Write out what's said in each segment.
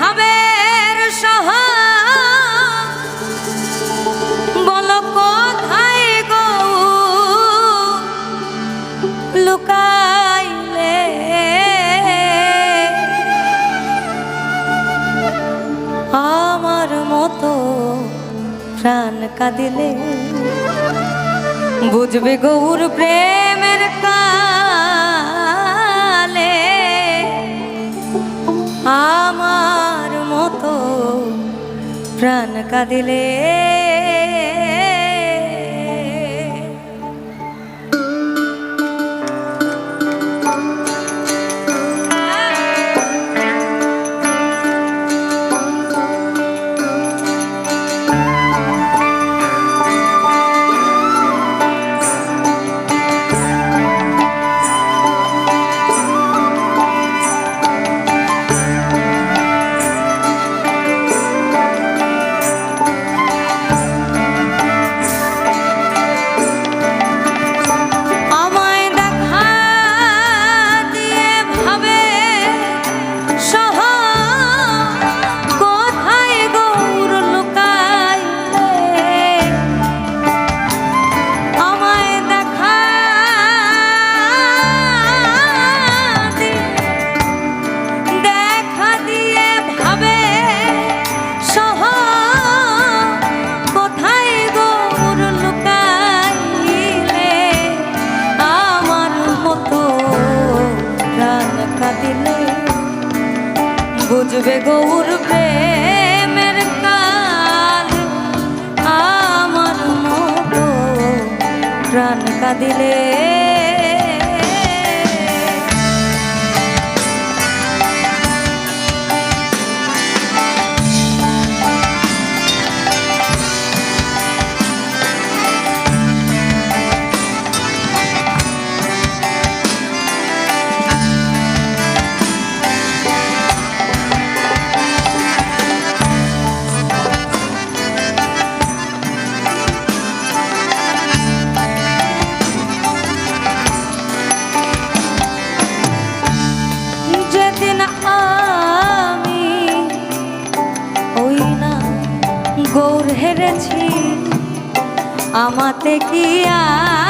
ভাবের সহ। বল কোথায় গো? লুকাইলে। আমার মতো প্রাণ কাঁদিলে। বুঝবে গৌর প্রেমের কা प्राण का दिले। দিলে আমাতে কি আর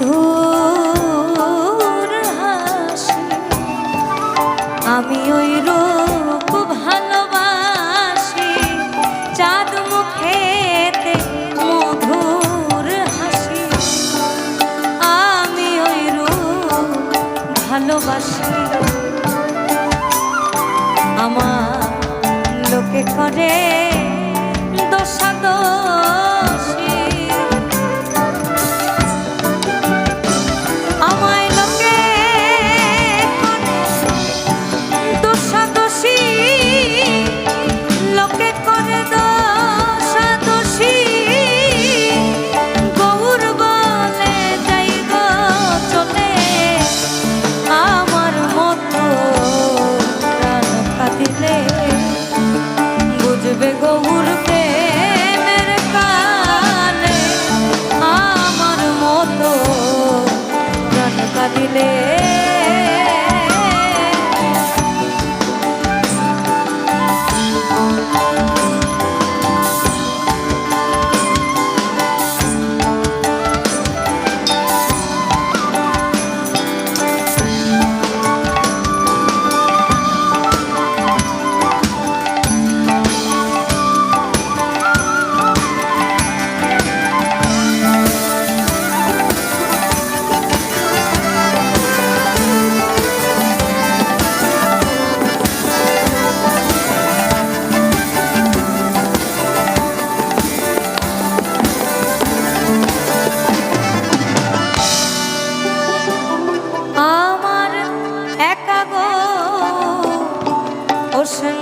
মধুর হাসি। আমি ওই রূপ ভালোবাসি, চাঁদ মুখেতে মধুর হাসি। আমি ওই রূপ ভালোবাসি। আমার লোকে করে দোষা দোষ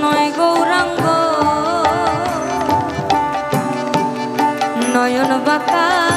নয় গৌরাঙ্গ। নয়ন বাঁকা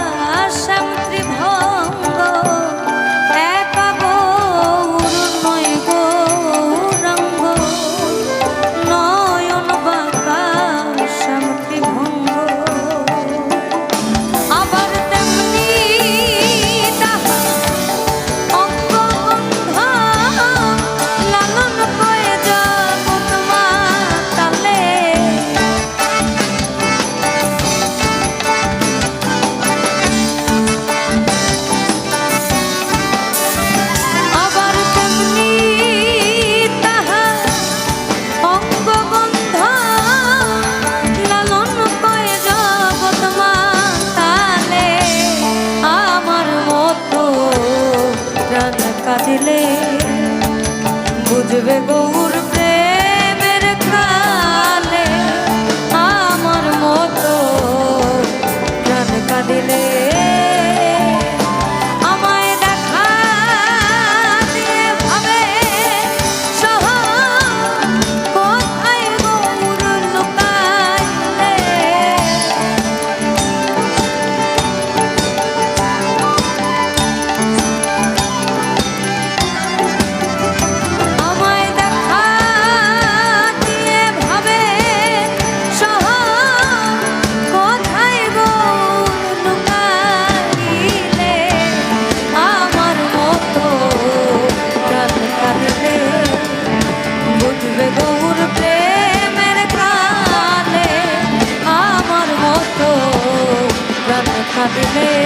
happy day.